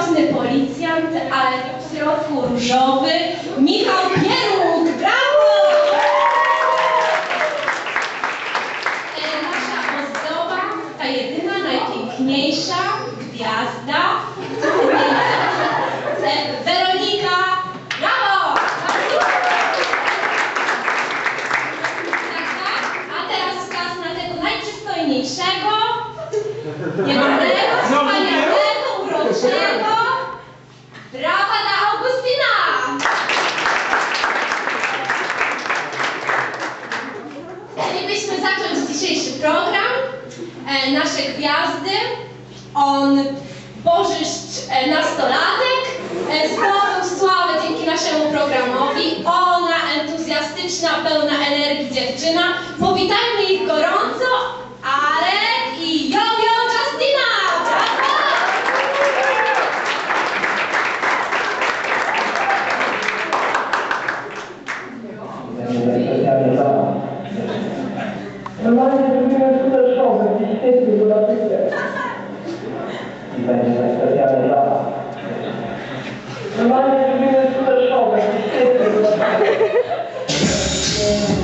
diament, ale w środku różowy. Michał Pieruk, brawo! E, Nasza ozdoba, ta jedyna, najpiękniejsza gwiazda. E, Weronika, brawo! Tak, tak. A teraz czas na tego najprzystojniejszego, jedynego, wspaniałego, uroczego. Brawa dla Augustyna! Chcielibyśmy zacząć dzisiejszy program. E, nasze gwiazdy. On bożyszcz e, nastolatek. E, zdobył sławę dzięki naszemu programowi. Ona entuzjastyczna, pełna energii dziewczyna. Powitajmy ich gorąco. 那万一这个车的上面一天就不能飞了？一般情况下降温了。那万一这个车的上面一天就不能飞了？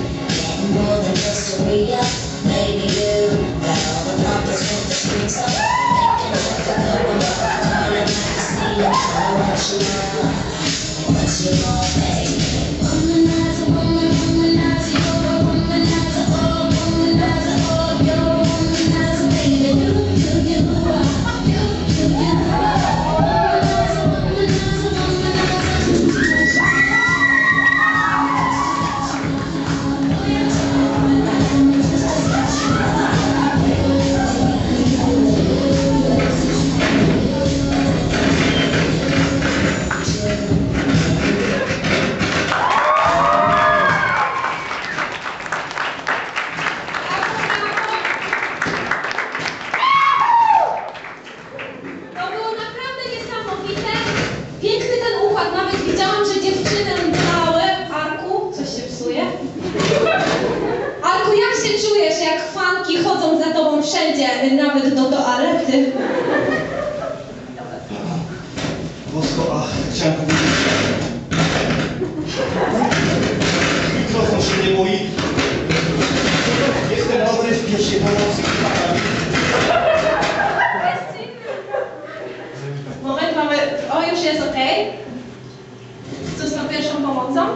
Nawet do toalety? Bosko, a chciałem powiedzieć. Mikrofon się nie boi. Jestem dobry w pierwszej pomocy. Moment, mamy... O, już jest ok. Co z tą pierwszą pomocą?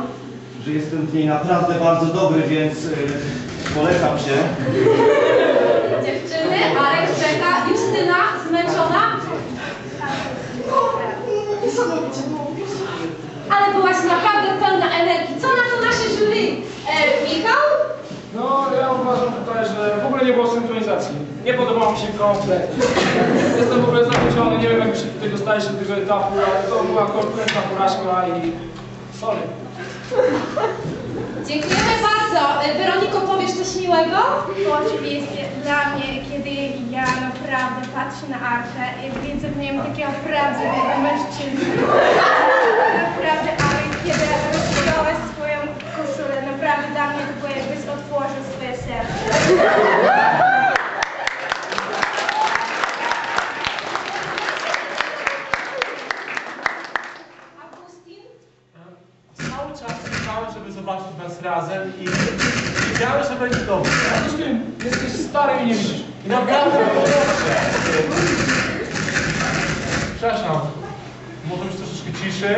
Że jestem w niej naprawdę bardzo dobry, więc y, polecam się. Czeka. Justyna, zmęczona? Ale byłaś naprawdę pełna energii. Co na to nasze jury? E, Michał? No, ja uważam tutaj, że w ogóle nie było synchronizacji. Nie podobał mi się kompletnie. Jestem w ogóle zawiedziony, nie wiem jak się tutaj dostaliście do tego etapu, ale to była kompletna porażka i... Sorry. Dziękujemy bardzo. E, Weroniko, powiesz coś miłego? Oczywiście dla mnie, kiedy ja naprawdę patrzę na Arkę i widzę w nim takiego prawdziwego mężczyznę. Naprawdę, ale kiedy rozkładałeś swoją koszulę, naprawdę dla mnie to było jakbyś otworzył swoje serce. Augustin? Cały czas czekałem, żeby zobaczyć was razem i wiedziałem, że będzie dobrze. Jesteś stary i nie widzisz. I naprawdę dobrze. Przepraszam, może być troszeczkę ciszy.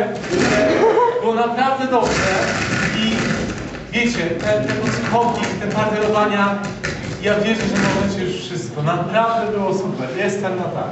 Było naprawdę dobrze i wiecie, te, te podskoki, te parterowania, ja wierzę, że możecie już wszystko. Naprawdę było super. Jestem na tak.